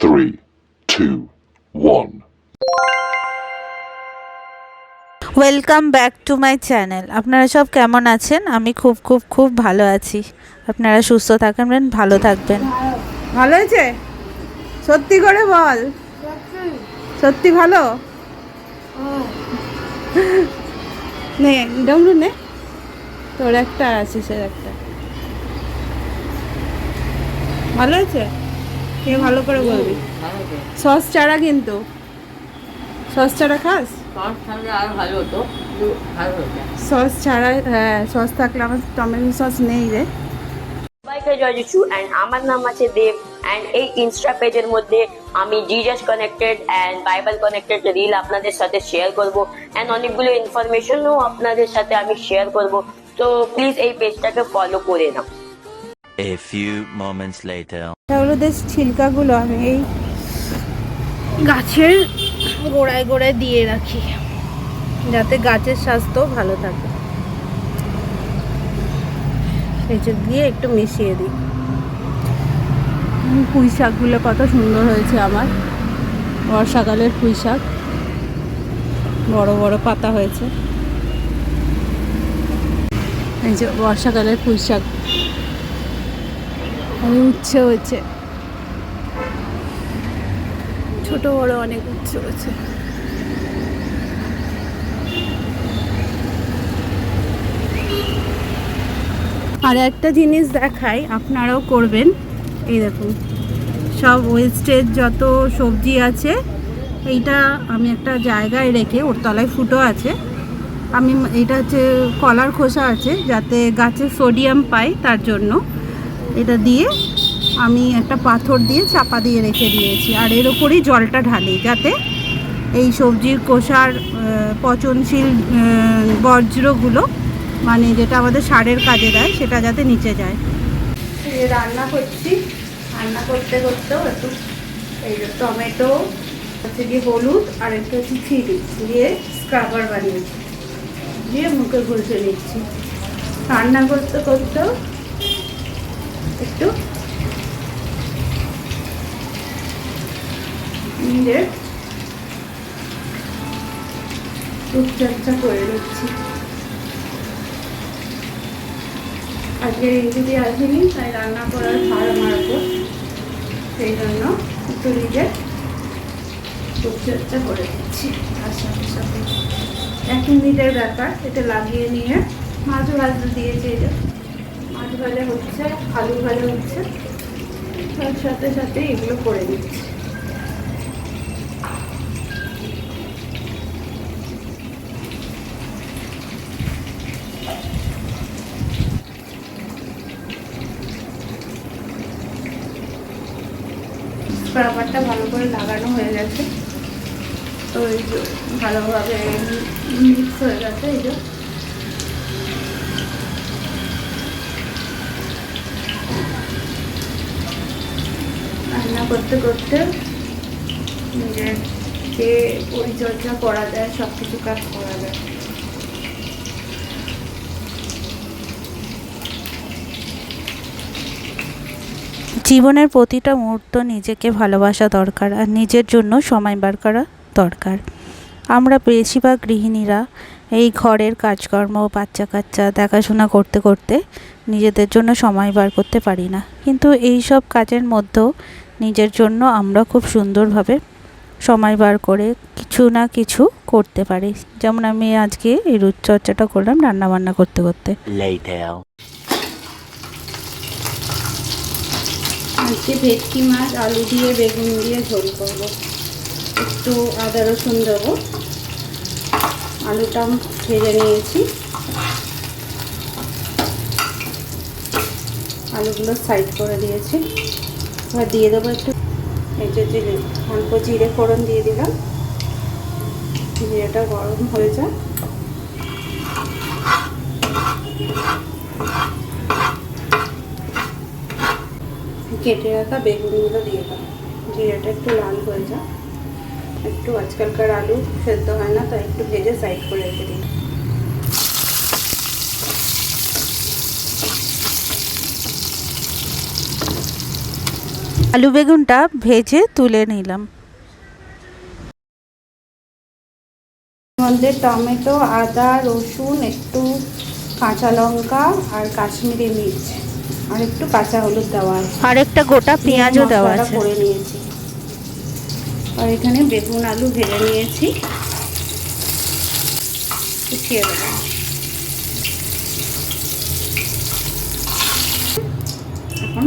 three, two, one. Welcome back to my channel আপনারা সব কেমন আছেন? আমি খুব খুব খুব ভালো আছি। আপনারা সুস্থ থাকবেন ভালো থাকবেন। ভালো হয়েছে? সত্যি করে বল। সত্যি ভালো? নে ডমরু নে। তোর একটা আছে সে একটা। ভালো হয়েছে? কে ভালো করে বলবি? সস চারা কিন্তু। সস চারা খাস? ভালো হতো। সস ছাড়া হ্যাঁ সস থাকলে আমার টমেটো সস নেই রে। সবাইকে জয় যিশু অ্যান্ড আমার নাম আছে দেব অ্যান্ড এই ইনস্টা পেজের মধ্যে আমি Jesus connected and Bible connected reel আপনাদের সাথে শেয়ার করব অ্যান্ড অনেকগুলো ইনফরমেশনও আপনাদের সাথে আমি শেয়ার করব। তো প্লিজ এই পেজটাকে ফলো করে নাও। A few moments later. হলুদের ছিলকাগুলো, আমি এই গাছের গোড়ায় গোড়ায় দিয়ে রাখি, যাতে গাছের স্বাস্থ্য ভালো থাকে। যে দিয়ে একটু মিশিয়ে দিই। পুঁই শাকগুলো কত সুন্দর হয়েছে আমার। বর্ষাকালের পুঁই শাক। বড় বড় পাতা হয়েছে। এই যে বর্ষাকালের পুঁই শাক। আমি উচ্ছে হয়েছে ছোট, বড় অনেক উচ্ছে হয়েছে আর একটা জিনিস দেখাই, আপনারাও করবেন। এই দেখুন, সব ওয়েস্টের যত সবজি আছে, এইটা আমি একটা জায়গায় রেখে, ওর তলায় ফুটো আছে। আমি এটা হচ্ছে কলার খোসা আছে, যাতে গাছে সোডিয়াম পায় তার জন্য। এটা দিয়ে আমি একটা পাথর দিয়ে চাপা দিয়ে রেখে দিয়েছি। আর এর ওপরেই জলটা ঢালি যাতে এই সবজির কোষার পচনশীল আহ, বর্জ্যগুলো মানে যেটা আমাদের সারের কাজে দেয় সেটা যাতে নিচে যায়। রান্না করছি। রান্না করতে করতেও একটু এই যে টমেটো হচ্ছে গিয়ে হলুদ আর একটু হচ্ছে চিলি দিয়ে স্ক্রাবার বানিয়েছি। দিয়ে মুখে ঘষে নিচ্ছি। রান্না করতে করতেও একটু। নিজের করে নিচ্ছি। আজকে রিঞ্জিদি আসেনি, তাই রান্না করার ভার উপর সেই জন্য একটু নিজের রূপচর্চা করে দিচ্ছি তার সাথে সাথে এক মিনিটের ব্যাপার, এটা লাগিয়ে নিয়ে মাছ ভাজতে দিয়েছি যে। মাছ ভাজা হচ্ছে, আলু ভাজা হচ্ছে। তার সাথে সাথে এগুলো করে দিচ্ছি। স্ক্রাবারটা ভালো করে লাগানো হয়ে গেছে। তো এই যে ভালোভাবে মিক্স হয়ে গেছে এই যে। রান্না করতে করতে নিজের যে পরিচর্যা করা যায় সব কিছু কাজ করা যায়। জীবনের প্রতিটা মুহূর্ত নিজেকে ভালোবাসা দরকার আর নিজের জন্য সময় বার করা দরকার। আমরা বেশিরভাগ গৃহিণীরা এই ঘরের কাজকর্ম বাচ্চা কাচ্চা দেখাশোনা করতে করতে নিজেদের জন্য সময় বার করতে পারি না। কিন্তু এই সব কাজের মধ্যেও নিজের জন্য আমরা খুব সুন্দরভাবে সময় বার করে কিছু না কিছু করতে পারি। যেমন আমি আজকে এই রূপচর্চাটা করলাম রান্না বান্না করতে। করতে. আজকে ভেটকি মাছ আলু দিয়ে বেগুন দিয়ে ঝোল করব। একটু আদা রসুন দেবো। আলুটা ভেজে নিয়েছি। আলুগুলো সাইড করে দিয়েছি। দিয়ে দেবো একটু। যে জিরে, অল্প জিরে ফোড়ন দিয়ে দিলাম। জিরেটা গরম হয়ে যায় কেটে রাখা বেগুনগুলো দিয়ে দাও জিরেটা একটু লাল হয়ে যায় একটু আজকালকার আলু সেদ্ধ হয় না, তাই একটু ভেজে সাইড করে রেখে দিই। আলু বেগুনটা ভেজে তুলে নিলাম। মধ্যে টমেটো আদা রসুন একটু কাঁচা লঙ্কা আর কাশ্মীরি মির্চ আর একটু কাঁচা হলুদ দেওয়া আছে। আর একটা গোটা পেঁয়াজও দেওয়া আছে। করে নিয়েছি। আর এখানে বেগুন আলু ভেজে নিয়েছি। উঠিয়ে দেবো। এখন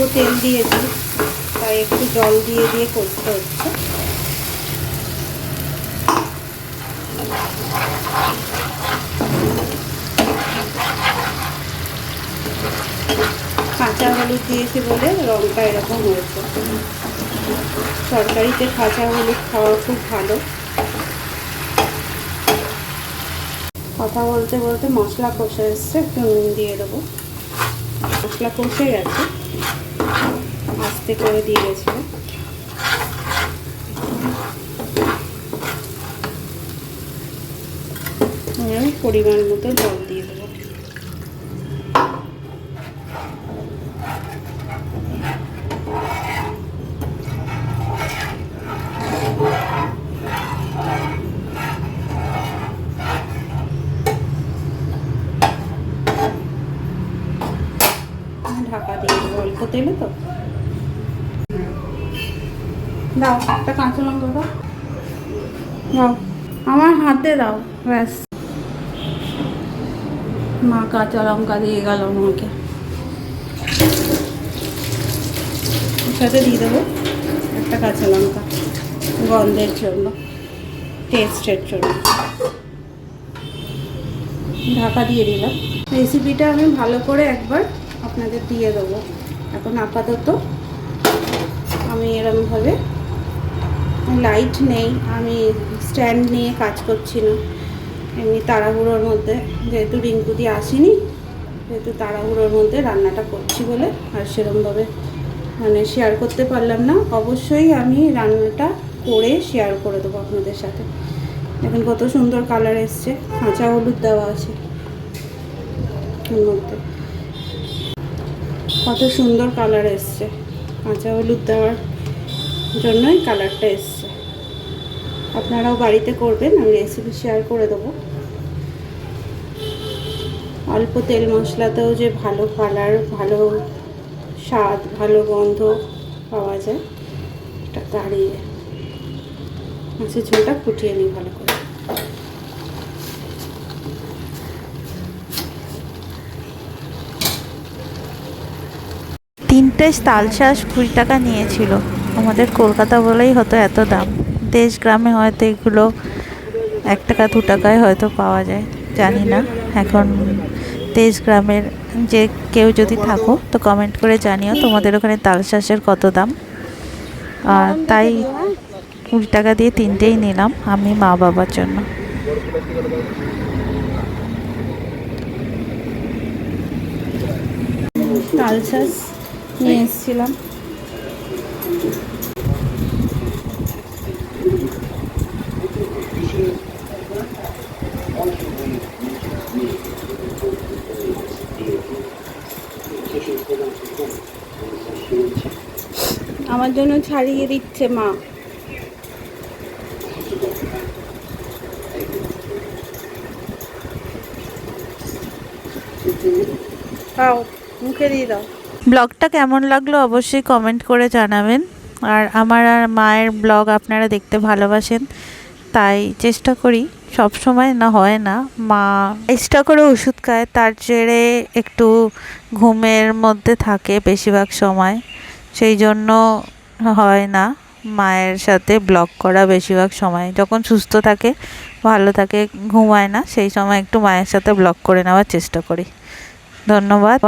অল্প তেল দিয়েছি তাই একটু জল দিয়ে দিয়ে করতে হচ্ছে। কাঁচা হলুদ দিয়েছি বলে রঙটা এরকম হয়েছে। তরকারিতে কাঁচা হলুদ খাওয়া খুব ভালো। কথা বলতে বলতে মশলা কষে এসছে, একটু নুন দিয়ে দেবো। মশলা কষে গেছে। আস্তে করে দিয়ে গেছিল আমি পরিমাণ মতো জল দিয়ে দেবো। ঢাকা দিয়ে দেবো অল্প তেলে তো। দাও, একটা কাঁচা লঙ্কা দাও। দাও। আমার হাতে দাও, ব্যাস। মা কাঁচা লঙ্কা দিয়ে গেল আমাকে। সাথে দিয়ে দেবো একটা কাঁচা লঙ্কা, গন্ধের জন্য টেস্টের জন্য। ঢাকা দিয়ে দিলাম। রেসিপিটা আমি ভালো করে একবার আপনাদের দিয়ে দেবো। এখন আপাতত আমি এরমভাবে লাইট নেই, আমি স্ট্যান্ড নিয়ে কাজ করছি না। এমনি তাড়াহুড়োর মধ্যে, যেহেতু রিঙ্কুদি আসেনি যেহেতু তাড়াহুড়োর মধ্যে রান্নাটা করছি বলে, আর সেরমভাবে মানে শেয়ার করতে পারলাম না। অবশ্যই আমি রান্নাটা করে শেয়ার করে দেবো আপনাদের সাথে। এখন কত সুন্দর কালার এসছে, কাঁচা হলুদ দেওয়া আছে। মধ্যে। কত সুন্দর কালার এসছে, কাঁচা হলুদ দেওয়ার জন্যই কালারটা এসছে। আপনারাও বাড়িতে করবেন, আমি রেসিপি শেয়ার করে দেবো। অল্প তেল মশলাতেও যে ভালো কালার, ভালো স্বাদ, ভালো গন্ধ পাওয়া যায়, এটা দাঁড়িয়ে। মাছের ঝোলটা ফুটিয়ে নিই ভালো করে। তিনটে তাল শাঁস কুড়ি টাকা নিয়েছিল। আমাদের কলকাতা বলেই হতো এত দাম। দেশ গ্রামে হয়তো এগুলো এক টাকা, দু টাকায় হয়তো পাওয়া যায়, জানি না। এখন দেশ গ্রামের যে কেউ যদি থাকো, তো কমেন্ট করে জানিও তোমাদের ওখানে তাল শাঁসের কত দাম। আর তাই কুড়ি টাকা দিয়ে তিনটেই নিলাম, আমি মা বাবার জন্য। তাল শাঁস নিয়ে এসেছিলাম। আমার জন্য ছাড়িয়ে দিচ্ছে মা। ব্লগটা কেমন লাগল অবশ্যই কমেন্ট করে জানাবেন। আর আমার আর মায়ের ব্লগ আপনারা দেখতে ভালোবাসেন, তাই চেষ্টা করি। সব সময় না হয় না, মা এক্সট্রা করে ওষুধ খায়, তার জেরে একটু ঘুমের মধ্যে থাকে বেশিরভাগ সময়। সেই জন্য হয় না। মায়ের সাথে ব্লক করা বেশিরভাগ সময়। যখন সুস্থ থাকে, ভালো থাকে, ঘুমায় না, সেই সময় একটু মায়ের সাথে ব্লক করে নেওয়ার চেষ্টা করি। ধন্যবাদ।